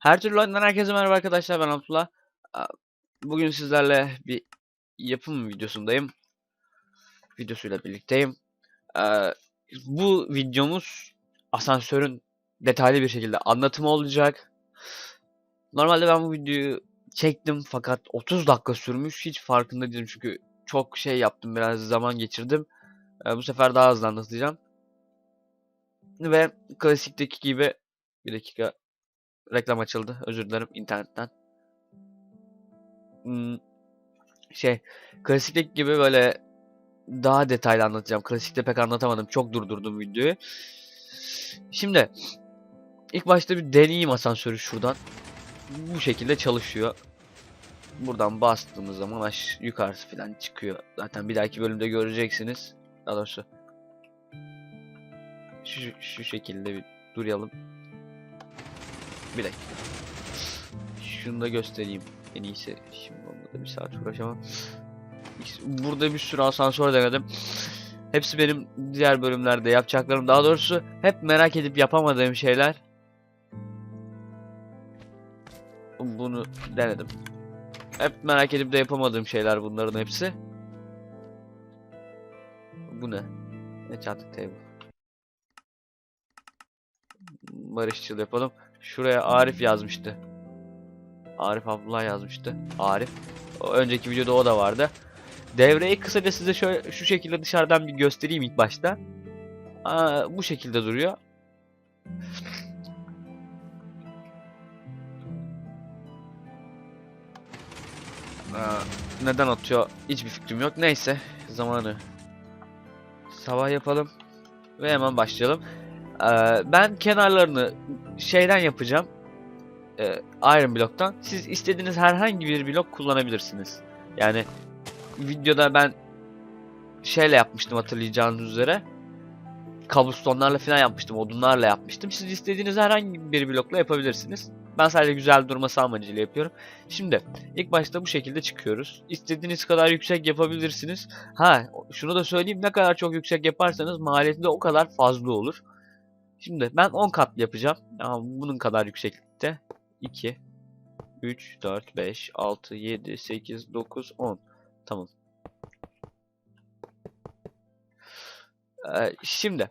Her türlü oyundan herkese merhaba arkadaşlar ben Abdullah. Bugün sizlerle bir yapım videosundayım. Videosuyla birlikteyim. Bu videomuz asansörün detaylı bir şekilde anlatımı olacak. Normalde ben bu videoyu çektim fakat 30 dakika sürmüş. Hiç farkında değilim çünkü çok şey yaptım biraz zaman geçirdim. Ee, Bu sefer daha hızlı anlatacağım. Ve klasikteki gibi bir dakika reklam açıldı. Özür dilerim internetten. Hmm, şey, klasikteki gibi böyle daha detaylı anlatacağım. Klasikte pek anlatamadım. Çok durdurdum videoyu. Şimdi ilk başta bir deneyeyim asansörü şuradan. Bu şekilde çalışıyor. Buradan bastığımız zaman aş yukarısı falan çıkıyor. Zaten bir dahaki bölümde göreceksiniz. Daha doğrusu şu, şu şekilde bir duralım. Bir dakika. Şunu da göstereyim. En iyisi. Şimdi onunla da bir saat uğraşamam. Burada bir sürü asansör denedim. Hepsi benim diğer bölümlerde yapacaklarım. Daha doğrusu hep merak edip yapamadığım şeyler. Bunu denedim. Hep merak edip de yapamadığım şeyler bunların hepsi. Bu ne? Ne çattık table. Barışçıl yapalım. Şuraya Arif yazmıştı. Arif Abdullah yazmıştı. Arif. O önceki videoda o da vardı. Devreyi kısaca size şöyle şu şekilde dışarıdan bir göstereyim ilk başta. Aa, bu şekilde duruyor. Aa, neden atıyor hiçbir fikrim yok. Neyse zamanı sabah yapalım ve hemen başlayalım. Ee, ben kenarlarını şeyden yapacağım. Ee, Iron bloktan. Siz istediğiniz herhangi bir blok kullanabilirsiniz. Yani videoda ben şeyle yapmıştım hatırlayacağınız üzere. Cobblestone'larla falan yapmıştım, odunlarla yapmıştım. Siz istediğiniz herhangi bir blokla yapabilirsiniz. Ben sadece güzel durması amacıyla yapıyorum. Şimdi ilk başta bu şekilde çıkıyoruz. İstediğiniz kadar yüksek yapabilirsiniz. Ha şunu da söyleyeyim ne kadar çok yüksek yaparsanız maliyeti de o kadar fazla olur. Şimdi ben 10 kat yapacağım. Ama bunun kadar yükseklikte. 2, 3, 4, 5, 6, 7, 8, 9, 10. Tamam. Ee, şimdi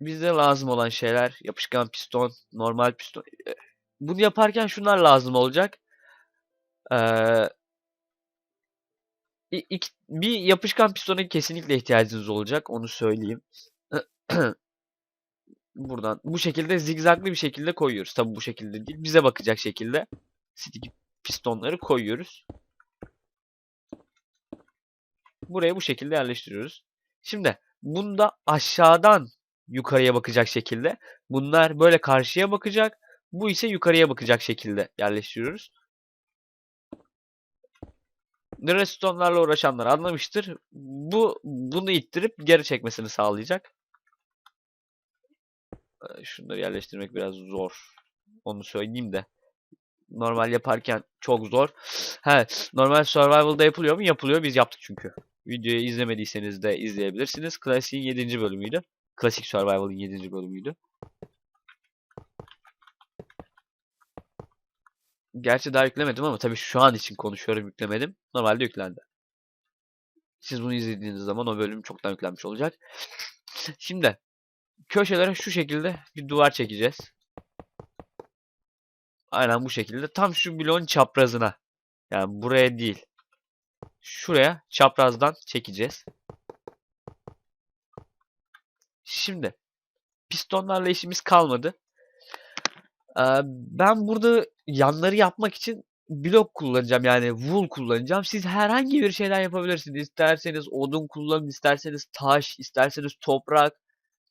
bize lazım olan şeyler yapışkan piston, normal piston. Ee, Bunu yaparken şunlar lazım olacak. Ee, iki- bir yapışkan pistona kesinlikle ihtiyacınız olacak. Onu söyleyeyim. Buradan bu şekilde zigzaglı bir şekilde koyuyoruz. Tabi bu şekilde değil. Bize bakacak şekilde pistonları koyuyoruz. Buraya bu şekilde yerleştiriyoruz. Şimdi bunda aşağıdan yukarıya bakacak şekilde. Bunlar böyle karşıya bakacak. Bu ise yukarıya bakacak şekilde yerleştiriyoruz. Redstone'larla uğraşanlar anlamıştır. Bu bunu ittirip geri çekmesini sağlayacak. Şunları yerleştirmek biraz zor. Onu söyleyeyim de. Normal yaparken çok zor. He, normal survival'da yapılıyor mu? Yapılıyor. Biz yaptık çünkü. Videoyu izlemediyseniz de izleyebilirsiniz. Klasik'in 7. bölümüydü. Klasik Survival'ın 7. bölümüydü. Gerçi daha yüklemedim ama tabii şu an için konuşuyorum yüklemedim. Normalde yüklendi. Siz bunu izlediğiniz zaman o bölüm çoktan yüklenmiş olacak. Şimdi köşelere şu şekilde bir duvar çekeceğiz. Aynen bu şekilde. Tam şu bloğun çaprazına. Yani buraya değil. Şuraya çaprazdan çekeceğiz. Şimdi pistonlarla işimiz kalmadı. Ee, ben burada yanları yapmak için blok kullanacağım yani wool kullanacağım. Siz herhangi bir şeyler yapabilirsiniz. İsterseniz odun kullanın, isterseniz taş, isterseniz toprak.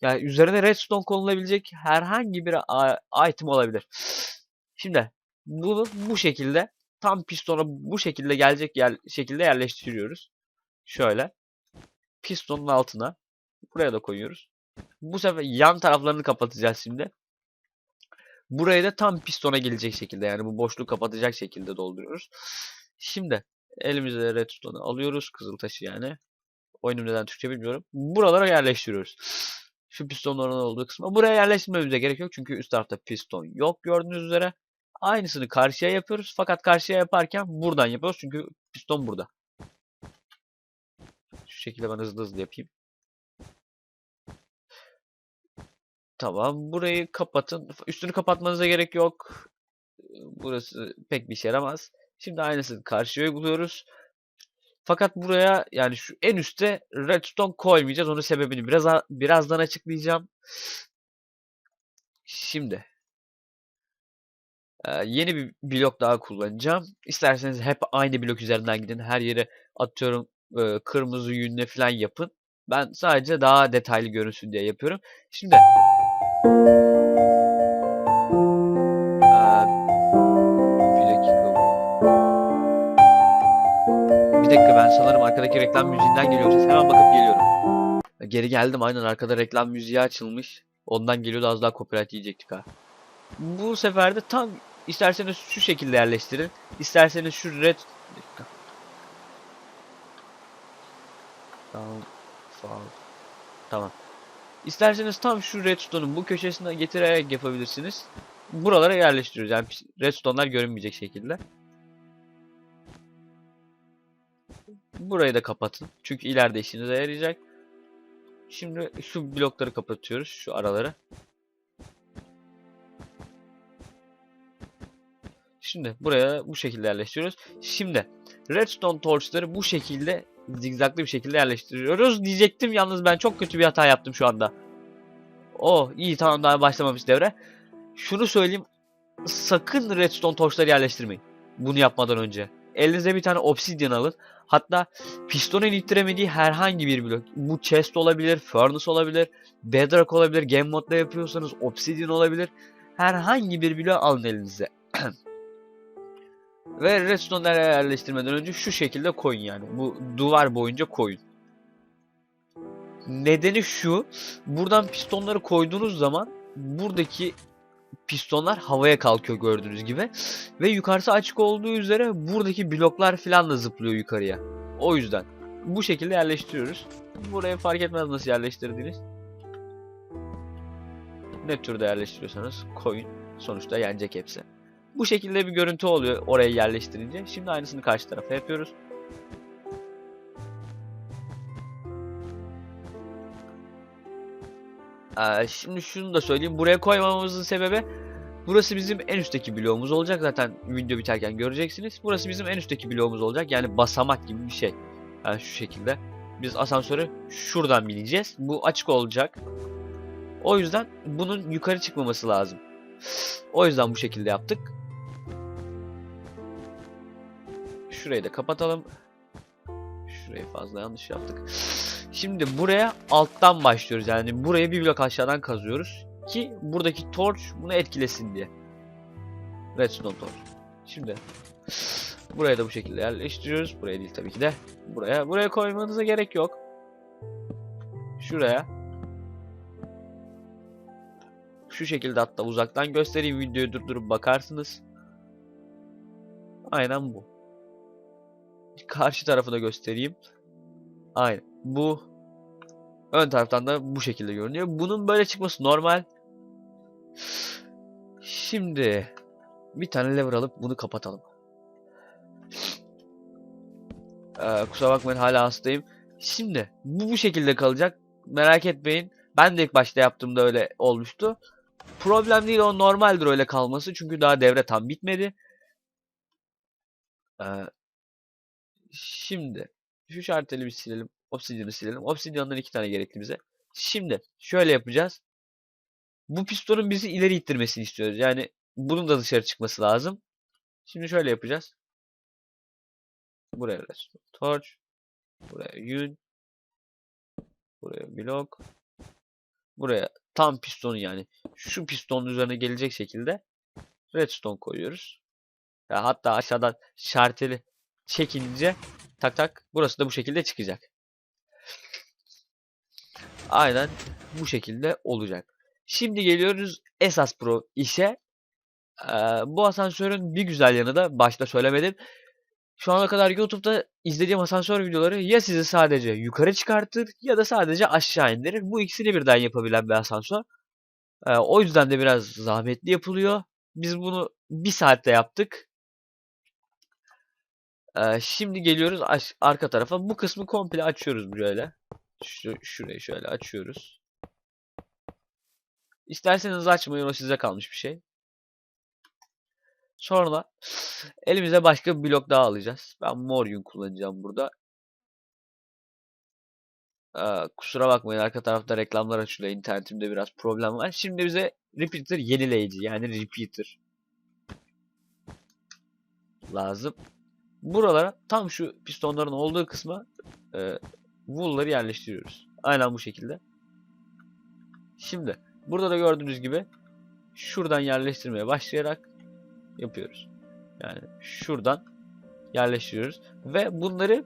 Yani üzerine redstone konulabilecek herhangi bir item olabilir. Şimdi bunu bu şekilde tam pistona bu şekilde gelecek yer, şekilde yerleştiriyoruz. Şöyle. Pistonun altına. Buraya da koyuyoruz. Bu sefer yan taraflarını kapatacağız şimdi. Burayı da tam pistona gelecek şekilde yani bu boşluğu kapatacak şekilde dolduruyoruz. Şimdi elimizde redstone'u alıyoruz. Kızıltaşı yani. Oyunum neden Türkçe bilmiyorum. Buralara yerleştiriyoruz. Şu pistonların olduğu kısma. Buraya yerleştirmemize gerek yok çünkü üst tarafta piston yok gördüğünüz üzere. aynısını karşıya yapıyoruz. Fakat karşıya yaparken buradan yapıyoruz. Çünkü piston burada. Şu şekilde ben hızlı hızlı yapayım. Tamam. Burayı kapatın. Üstünü kapatmanıza gerek yok. Burası pek bir işe yaramaz. Şimdi aynısını karşıya uyguluyoruz. Fakat buraya yani şu en üste redstone koymayacağız. Onun sebebini biraz birazdan açıklayacağım. Şimdi eee, yeni bir blok daha kullanacağım. İsterseniz hep aynı blok üzerinden gidin. Her yere atıyorum eee, kırmızı yünle falan yapın. Ben sadece daha detaylı görünsün diye yapıyorum. Şimdi dakika ben sanırım arkadaki reklam müziğinden geliyor ses. Hemen bakıp geliyorum. Geri geldim aynen arkada reklam müziği açılmış. Ondan geliyordu az daha copyright yiyecektik ha. Bu sefer de tam isterseniz şu şekilde yerleştirin. İsterseniz şu red... Dakika. Tamam. Tamam. İsterseniz tam şu redstone'un bu köşesine getirerek yapabilirsiniz. Buralara yerleştiriyoruz. Yani redstone'lar görünmeyecek şekilde. Burayı da kapatın. Çünkü ileride işinize yarayacak. Şimdi şu blokları kapatıyoruz. Şu araları. Şimdi buraya bu şekilde yerleştiriyoruz. Şimdi redstone torchları bu şekilde zigzaglı bir şekilde yerleştiriyoruz diyecektim. Yalnız ben çok kötü bir hata yaptım şu anda. Oh iyi tamam daha başlamamış devre. Şunu söyleyeyim. Sakın redstone torchları yerleştirmeyin. Bunu yapmadan önce. Elinize bir tane obsidian alın. Hatta pistonun ittiremediği herhangi bir blok. Bu chest olabilir, furnace olabilir, bedrock olabilir, game modda yapıyorsanız obsidian olabilir. Herhangi bir blok alın elinize. Ve redstone'ları yerleştirmeden önce şu şekilde koyun yani. Bu duvar boyunca koyun. Nedeni şu. Buradan pistonları koyduğunuz zaman buradaki pistonlar havaya kalkıyor gördüğünüz gibi. Ve yukarısı açık olduğu üzere buradaki bloklar falan da zıplıyor yukarıya. O yüzden bu şekilde yerleştiriyoruz. Buraya fark etmez nasıl yerleştirdiğiniz. Ne türde yerleştiriyorsanız koyun. Sonuçta yenecek hepsi. Bu şekilde bir görüntü oluyor oraya yerleştirince. Şimdi aynısını karşı tarafa yapıyoruz. Ee, şimdi şunu da söyleyeyim. Buraya koymamamızın sebebi burası bizim en üstteki bloğumuz olacak. Zaten video biterken göreceksiniz. Burası bizim en üstteki bloğumuz olacak. Yani basamak gibi bir şey. Yani şu şekilde. Biz asansörü şuradan bineceğiz. Bu açık olacak. O yüzden bunun yukarı çıkmaması lazım. O yüzden bu şekilde yaptık. Şurayı da kapatalım. Şurayı fazla yanlış yaptık. Şimdi buraya alttan başlıyoruz. Yani buraya bir blok aşağıdan kazıyoruz. Ki buradaki torch bunu etkilesin diye. Redstone torch. Şimdi buraya da bu şekilde yerleştiriyoruz. Buraya değil tabii ki de. Buraya. Buraya koymanıza gerek yok. Şuraya. Şu şekilde hatta uzaktan göstereyim. Videoyu durdurup bakarsınız. Aynen bu. Karşı tarafı da göstereyim. Aynen. Bu ön taraftan da bu şekilde görünüyor. Bunun böyle çıkması normal. Şimdi bir tane lever alıp bunu kapatalım. Ee, kusura bakmayın hala hastayım. Şimdi bu bu şekilde kalacak. Merak etmeyin. Ben de ilk başta yaptığımda öyle olmuştu. Problem değil o normaldir öyle kalması. Çünkü daha devre tam bitmedi. Ee, şimdi şu şarteli bir silelim. Obsidian'ı silelim. Obsidian'dan iki tane gerekli bize. Şimdi şöyle yapacağız. Bu pistonun bizi ileri ittirmesini istiyoruz. Yani bunun da dışarı çıkması lazım. Şimdi şöyle yapacağız. Buraya torch. Buraya yün. Buraya blok. Buraya tam pistonu yani şu pistonun üzerine gelecek şekilde redstone koyuyoruz. Ya hatta aşağıdan şarteli çekince tak tak burası da bu şekilde çıkacak. Aynen bu şekilde olacak. Şimdi geliyoruz esas pro işe. Ee, bu asansörün bir güzel yanı da başta söylemedim. Şu ana kadar YouTube'da izlediğim asansör videoları ya sizi sadece yukarı çıkartır ya da sadece aşağı indirir. Bu ikisini birden yapabilen bir asansör. Ee, o yüzden de biraz zahmetli yapılıyor. Biz bunu bir saatte yaptık. Ee, şimdi geliyoruz arka tarafa. Bu kısmı komple açıyoruz böyle. Şu, şurayı şöyle açıyoruz. İsterseniz açmayın o size kalmış bir şey. Sonra elimize başka bir blok daha alacağız. Ben mor yün kullanacağım burada. Ee, kusura bakmayın arka tarafta reklamlar açılıyor. İnternetimde biraz problem var. Şimdi bize repeater yenileyici yani repeater lazım. Buralara tam şu pistonların olduğu kısma e, wool'ları yerleştiriyoruz. Aynen bu şekilde. Şimdi burada da gördüğünüz gibi şuradan yerleştirmeye başlayarak yapıyoruz. Yani şuradan yerleştiriyoruz ve bunları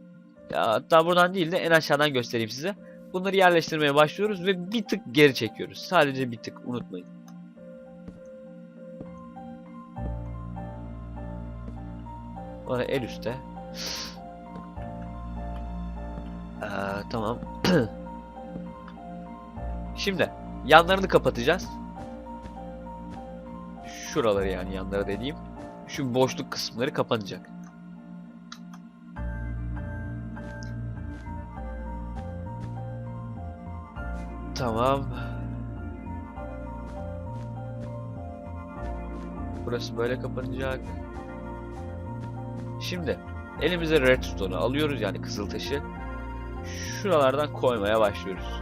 hatta buradan değil de en aşağıdan göstereyim size. Bunları yerleştirmeye başlıyoruz ve bir tık geri çekiyoruz. Sadece bir tık unutmayın. Sonra el üstte. Ee, tamam. Şimdi yanlarını kapatacağız. Şuraları yani yanlara dediğim. Şu boşluk kısımları kapanacak. Tamam. Burası böyle kapanacak. Şimdi elimize redstone'u alıyoruz yani kızıl taşı. Şuralardan koymaya başlıyoruz.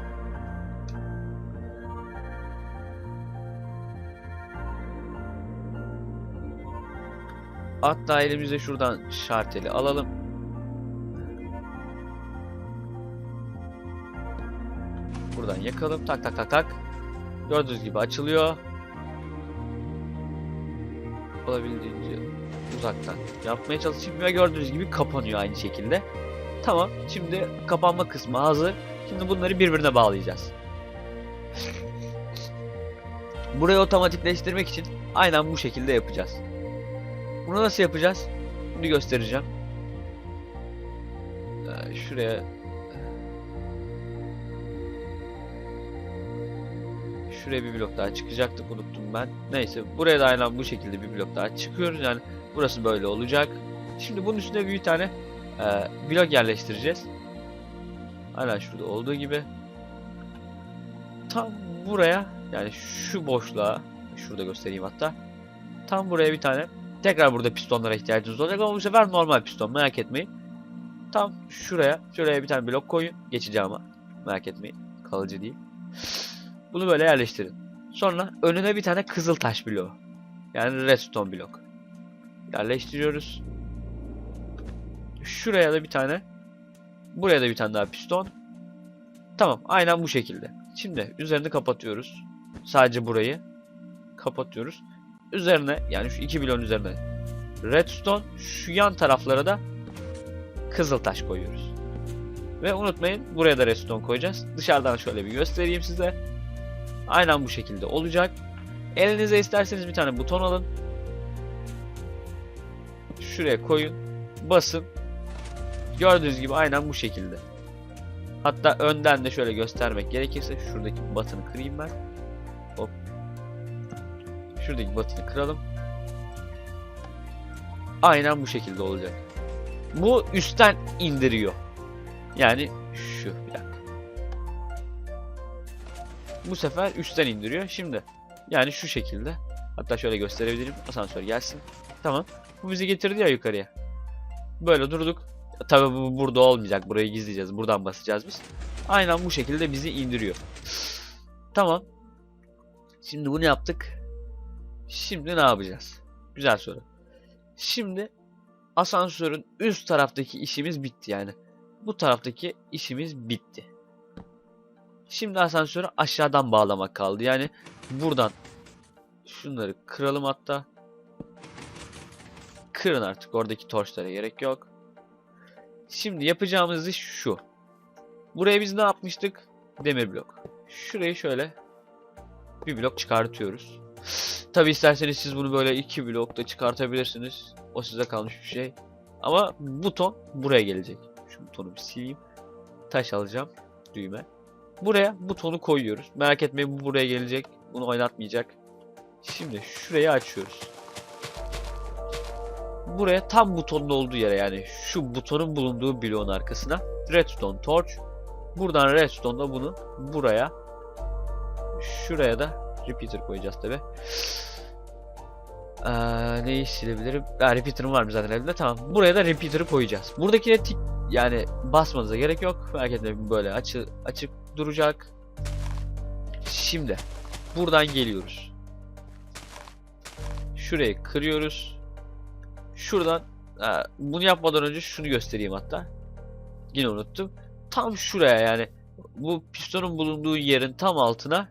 Hatta elimize şuradan şarteli alalım. Buradan yakalım. Tak tak tak tak. Gördüğünüz gibi açılıyor. Olabildiğince uzaktan yapmaya çalışayım ve gördüğünüz gibi kapanıyor aynı şekilde. Tamam. Şimdi kapanma kısmı hazır. Şimdi bunları birbirine bağlayacağız. Burayı otomatikleştirmek için aynen bu şekilde yapacağız. Bunu nasıl yapacağız? Bunu göstereceğim. Ee, şuraya Şuraya bir blok daha çıkacaktık unuttum ben. Neyse buraya da aynen bu şekilde bir blok daha çıkıyoruz. Yani burası böyle olacak. Şimdi bunun üstüne bir tane e, blok yerleştireceğiz. Aynen şurada olduğu gibi. Tam buraya yani şu boşluğa şurada göstereyim hatta. Tam buraya bir tane tekrar burada pistonlara ihtiyacınız olacak ama bu sefer normal piston merak etmeyin. Tam şuraya şuraya bir tane blok koyun. Geçeceğim ama merak etmeyin. Kalıcı değil. Bunu böyle yerleştirin. Sonra önüne bir tane kızıl taş bloğu. Yani redstone blok. Yerleştiriyoruz. Şuraya da bir tane. Buraya da bir tane daha piston. Tamam aynen bu şekilde. Şimdi üzerini kapatıyoruz. Sadece burayı kapatıyoruz. Üzerine yani şu iki bloğun üzerine redstone şu yan taraflara da kızıl taş koyuyoruz. Ve unutmayın buraya da redstone koyacağız. Dışarıdan şöyle bir göstereyim size. Aynen bu şekilde olacak. Elinize isterseniz bir tane buton alın. Şuraya koyun. Basın. Gördüğünüz gibi aynen bu şekilde. Hatta önden de şöyle göstermek gerekirse şuradaki button'ı kırayım ben. Hop. Şuradaki button'ı kıralım. Aynen bu şekilde olacak. Bu üstten indiriyor. Yani şu bir. Bu sefer üstten indiriyor. Şimdi yani şu şekilde. Hatta şöyle gösterebilirim. Asansör gelsin. Tamam. Bu bizi getirdi ya yukarıya. Böyle durduk. Tabii bu burada olmayacak. Burayı gizleyeceğiz. Buradan basacağız biz. Aynen bu şekilde bizi indiriyor. Tamam. Şimdi bunu yaptık. Şimdi ne yapacağız? Güzel soru. Şimdi asansörün üst taraftaki işimiz bitti yani. Bu taraftaki işimiz bitti. Şimdi asansörü aşağıdan bağlamak kaldı. Yani buradan şunları kıralım hatta. Kırın artık oradaki torçlara gerek yok. Şimdi yapacağımız iş şu. Buraya biz ne yapmıştık? Demir blok. Şurayı şöyle bir blok çıkartıyoruz. Tabi isterseniz siz bunu böyle iki blokta çıkartabilirsiniz. O size kalmış bir şey. Ama buton buraya gelecek. Şu butonu bir sileyim. Taş alacağım. Düğme. Buraya butonu koyuyoruz. Merak etmeyin bu buraya gelecek. Bunu oynatmayacak. Şimdi şurayı açıyoruz. Buraya tam butonun olduğu yere yani şu butonun bulunduğu bloğun arkasına redstone torch. Buradan redstone'da bunu buraya şuraya da repeater koyacağız tabi. Ee, neyi silebilirim? Ha, repeater'ım var mı zaten elimde? Tamam. Buraya da repeater'ı koyacağız. Buradakine tik yani basmanıza gerek yok. Merak etmeyin böyle açı, açık duracak. Şimdi buradan geliyoruz. Şurayı kırıyoruz. Şuradan ha, bunu yapmadan önce şunu göstereyim hatta. Yine unuttum. Tam şuraya yani bu pistonun bulunduğu yerin tam altına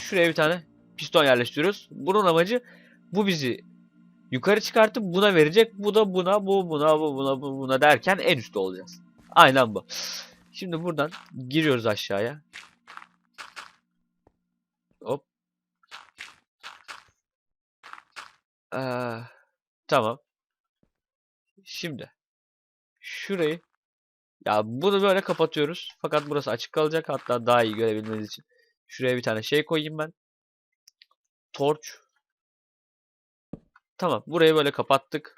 şuraya bir tane piston yerleştiriyoruz. Bunun amacı bu bizi yukarı çıkartıp buna verecek. Bu da buna, bu buna, bu buna, bu buna derken en üstte olacağız. Aynen bu. Şimdi buradan giriyoruz aşağıya. Hop. Ee, tamam. Şimdi şurayı ya bunu böyle kapatıyoruz. Fakat burası açık kalacak. Hatta daha iyi görebilmeniz için. Şuraya bir tane şey koyayım ben. Torch. Tamam. Burayı böyle kapattık.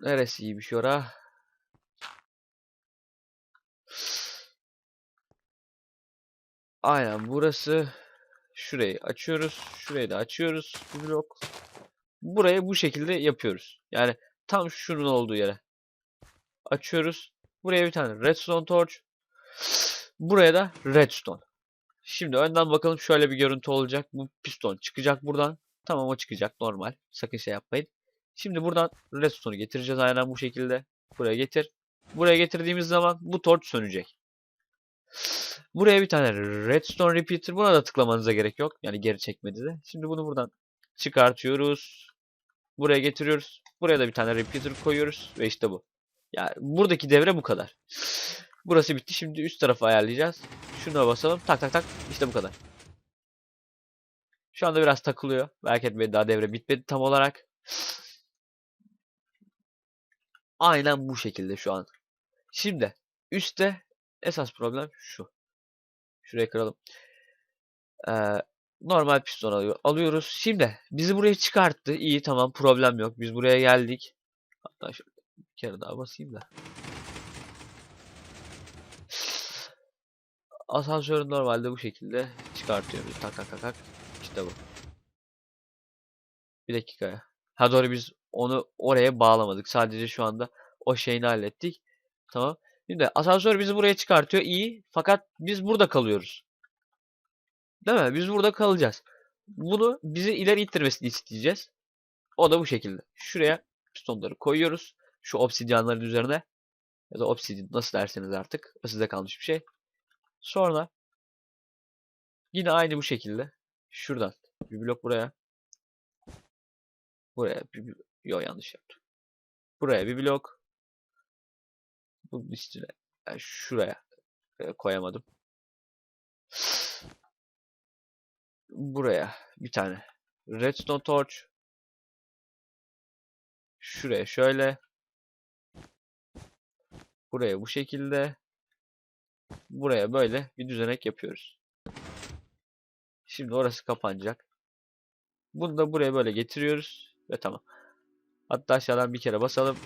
Neresi iyiymiş ora? Aynen burası. Şurayı açıyoruz. Şurayı da açıyoruz. Blok. Burayı bu şekilde yapıyoruz. Yani tam şunun olduğu yere. Açıyoruz. Buraya bir tane redstone torch. Buraya da redstone. Şimdi önden bakalım şöyle bir görüntü olacak. Bu piston çıkacak buradan. Tamam o çıkacak normal. Sakın şey yapmayın. Şimdi buradan redstone'u getireceğiz aynen bu şekilde. Buraya getir. Buraya getirdiğimiz zaman bu torch sönecek. Buraya bir tane redstone repeater. Buna da tıklamanıza gerek yok. Yani geri çekmedi de. Şimdi bunu buradan çıkartıyoruz. Buraya getiriyoruz. Buraya da bir tane repeater koyuyoruz. Ve işte bu. Yani buradaki devre bu kadar. Burası bitti. Şimdi üst tarafı ayarlayacağız. Şuna basalım. Tak tak tak. İşte bu kadar. Şu anda biraz takılıyor. Merak etmeyin daha devre bitmedi tam olarak. Aynen bu şekilde şu an. Şimdi üstte esas problem şu. Şuraya kıralım. Ee, normal piston alıyor, alıyoruz. Şimdi bizi buraya çıkarttı. İyi tamam problem yok. Biz buraya geldik. Hatta şöyle bir kere daha basayım da. Asansörü normalde bu şekilde çıkartıyoruz. Tak tak tak tak. İşte bu. Bir dakika ya. Ha doğru biz onu oraya bağlamadık. Sadece şu anda o şeyini hallettik. Tamam. Şimdi asansör bizi buraya çıkartıyor. iyi. Fakat biz burada kalıyoruz. Değil mi? Biz burada kalacağız. Bunu bizi ileri ittirmesini isteyeceğiz. O da bu şekilde. Şuraya pistonları koyuyoruz. Şu obsidyanların üzerine. Ya da obsidian nasıl derseniz artık. O size kalmış bir şey. Sonra yine aynı bu şekilde. Şuradan bir blok buraya. Buraya bir blok. Yo yanlış yaptım. Buraya bir blok. Bunun üstüne. Yani şuraya e, koyamadım. Buraya bir tane redstone torch. Şuraya şöyle. Buraya bu şekilde. Buraya böyle bir düzenek yapıyoruz. Şimdi orası kapanacak. Bunu da buraya böyle getiriyoruz ve tamam. Hatta aşağıdan bir kere basalım.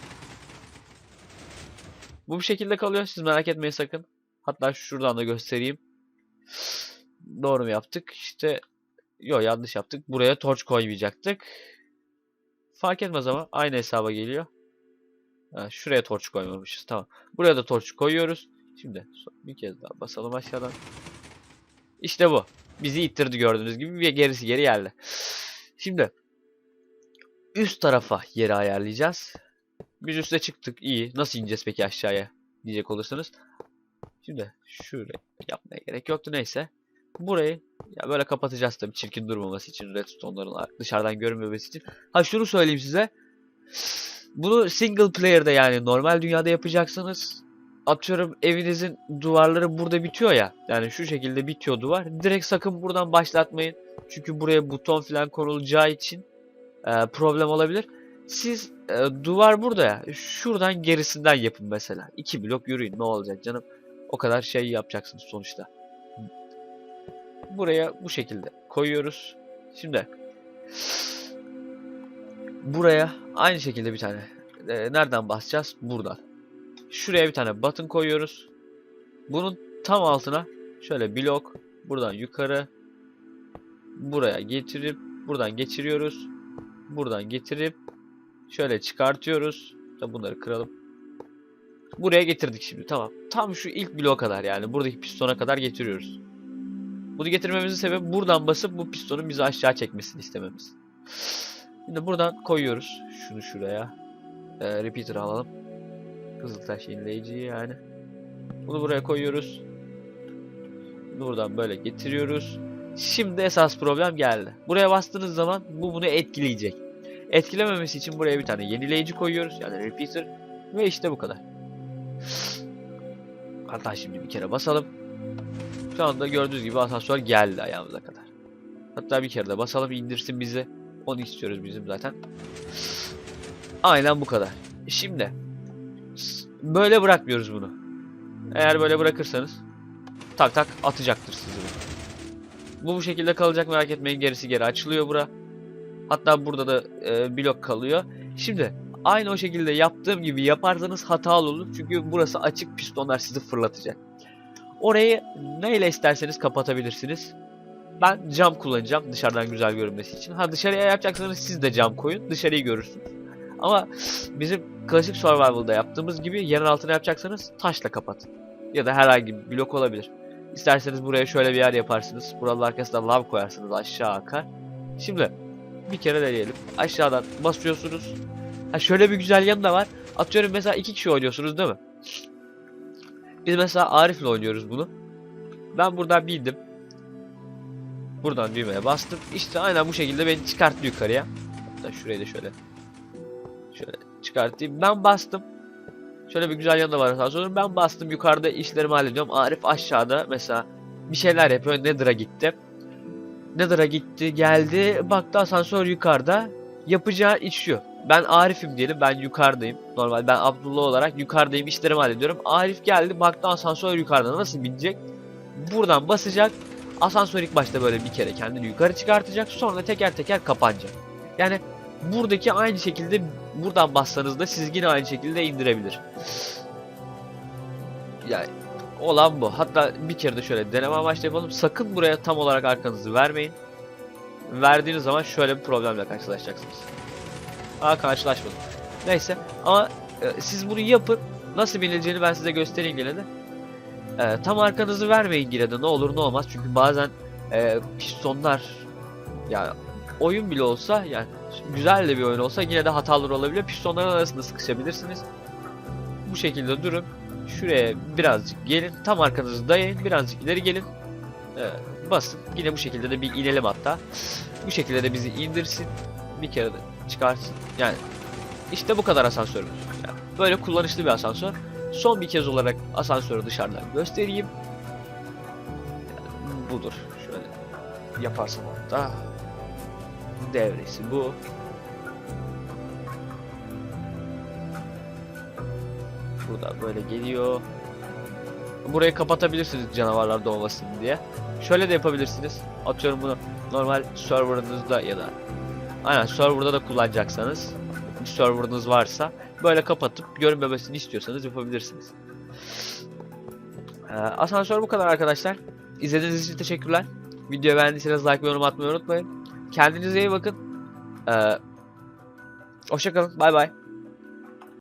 Bu bir şekilde kalıyor. Siz merak etmeyin sakın. Hatta şuradan da göstereyim. Doğru mu yaptık? İşte yok yanlış yaptık. Buraya torch koymayacaktık. Fark etmez ama aynı hesaba geliyor. Ha, şuraya torch koymamışız. Tamam. Buraya da torch koyuyoruz. Şimdi bir kez daha basalım aşağıdan. İşte bu. Bizi ittirdi gördüğünüz gibi ve gerisi geri geldi. Şimdi üst tarafa yeri ayarlayacağız. Biz üste çıktık. iyi. Nasıl ineceğiz peki aşağıya diyecek olursanız. Şimdi şurayı yapmaya gerek yoktu neyse. Burayı ya böyle kapatacağız tabii çirkin durmaması için redstone'ların dışarıdan görünmemesi için. Ha şunu söyleyeyim size. Bunu single player'da yani normal dünyada yapacaksınız. Atıyorum evinizin duvarları burada bitiyor ya. Yani şu şekilde bitiyor duvar. Direkt sakın buradan başlatmayın. Çünkü buraya buton falan konulacağı için e, problem olabilir. Siz e, duvar burada ya. Şuradan gerisinden yapın mesela. İki blok yürüyün ne olacak canım. O kadar şey yapacaksınız sonuçta. Buraya bu şekilde koyuyoruz. Şimdi buraya aynı şekilde bir tane. e, nereden basacağız? Buradan. Şuraya bir tane button koyuyoruz. Bunun tam altına şöyle blok buradan yukarı buraya getirip buradan geçiriyoruz. Buradan getirip şöyle çıkartıyoruz. Tabi bunları kıralım. Buraya getirdik şimdi tamam. Tam şu ilk bloğa kadar yani buradaki pistona kadar getiriyoruz. Bunu getirmemizin sebebi buradan basıp bu pistonun bizi aşağı çekmesini istememiz. Şimdi buradan koyuyoruz. Şunu şuraya. Ee, repeater'ı alalım. Kızıltaş yenileyici yani. Bunu buraya koyuyoruz. Buradan böyle getiriyoruz. Şimdi esas problem geldi. Buraya bastığınız zaman bu bunu etkileyecek. Etkilememesi için buraya bir tane yenileyici koyuyoruz. Yani repeater. Ve işte bu kadar. Hatta şimdi bir kere basalım. Şu anda gördüğünüz gibi asansör geldi ayağımıza kadar. Hatta bir kere de basalım indirsin bizi. Onu istiyoruz bizim zaten. Aynen bu kadar. Şimdi böyle bırakmıyoruz bunu. Eğer böyle bırakırsanız tak tak atacaktır sizi bu. Bu bu şekilde kalacak merak etmeyin gerisi geri açılıyor bura. Hatta burada da e, blok kalıyor. Şimdi aynı o şekilde yaptığım gibi yaparsanız hatalı olur. Çünkü burası açık pistonlar sizi fırlatacak. Orayı neyle isterseniz kapatabilirsiniz. Ben cam kullanacağım dışarıdan güzel görünmesi için. Ha dışarıya yapacaksanız siz de cam koyun. Dışarıyı görürsünüz. Ama bizim klasik survival'da yaptığımız gibi yerin altına yapacaksanız taşla kapatın. Ya da herhangi bir blok olabilir. İsterseniz buraya şöyle bir yer yaparsınız. Buranın arkasına lav koyarsınız aşağı akar. Şimdi bir kere deneyelim. Aşağıdan basıyorsunuz. Ha şöyle bir güzel yanı da var. Atıyorum mesela iki kişi oynuyorsunuz değil mi? Biz mesela Arif'le oynuyoruz bunu. Ben buradan bindim. Buradan düğmeye bastım. İşte aynen bu şekilde beni çıkarttı yukarıya. Hatta şurayı da şöyle şöyle çıkartayım. Ben bastım. Şöyle bir güzel yanı da var asansörün. Ben bastım yukarıda işlerimi hallediyorum. Arif aşağıda mesela bir şeyler yapıyor. Nether'a gitti. Nether'a gitti, geldi. Baktı asansör yukarıda. Yapacağı şu. Ben Arif'im diyelim. Ben yukarıdayım. Normal ben Abdullah olarak yukarıdayım. işlerimi hallediyorum. Arif geldi. Baktı asansör yukarıda. Nasıl binecek? Buradan basacak. Asansör ilk başta böyle bir kere kendini yukarı çıkartacak. Sonra teker teker kapanacak. Yani buradaki aynı şekilde buradan bassanız da siz yine aynı şekilde indirebilir. Yani olan bu. Hatta bir kere de şöyle deneme amaçlı yapalım. Sakın buraya tam olarak arkanızı vermeyin. Verdiğiniz zaman şöyle bir problemle karşılaşacaksınız. Aa karşılaşmadım. Neyse ama e, siz bunu yapın. Nasıl binileceğini ben size göstereyim yine de. E, tam arkanızı vermeyin yine de ne olur ne olmaz. Çünkü bazen e, pistonlar yani oyun bile olsa yani güzel de bir oyun olsa yine de hatalar olabiliyor. Pistonların arasında sıkışabilirsiniz. Bu şekilde durun. Şuraya birazcık gelin. Tam arkanızı dayayın. Birazcık ileri gelin. Ee, basın. Yine bu şekilde de bir inelim hatta. Bu şekilde de bizi indirsin. Bir kere de çıkarsın. Yani işte bu kadar asansörümüz. Yani böyle kullanışlı bir asansör. Son bir kez olarak asansörü dışarıdan göstereyim. Yani budur. Şöyle yaparsam hatta. Devresi bu. Buradan böyle geliyor. Burayı kapatabilirsiniz canavarlar doğmasın diye. Şöyle de yapabilirsiniz. Atıyorum bunu normal serverınızda ya da aynen serverda da kullanacaksanız bir serverınız varsa böyle kapatıp görünmemesini istiyorsanız yapabilirsiniz. Ee, asansör bu kadar arkadaşlar. İzlediğiniz için teşekkürler. Videoyu beğendiyseniz like ve yorum atmayı unutmayın. Kendinize iyi bakın. Ee, hoşçakalın. Bay bay.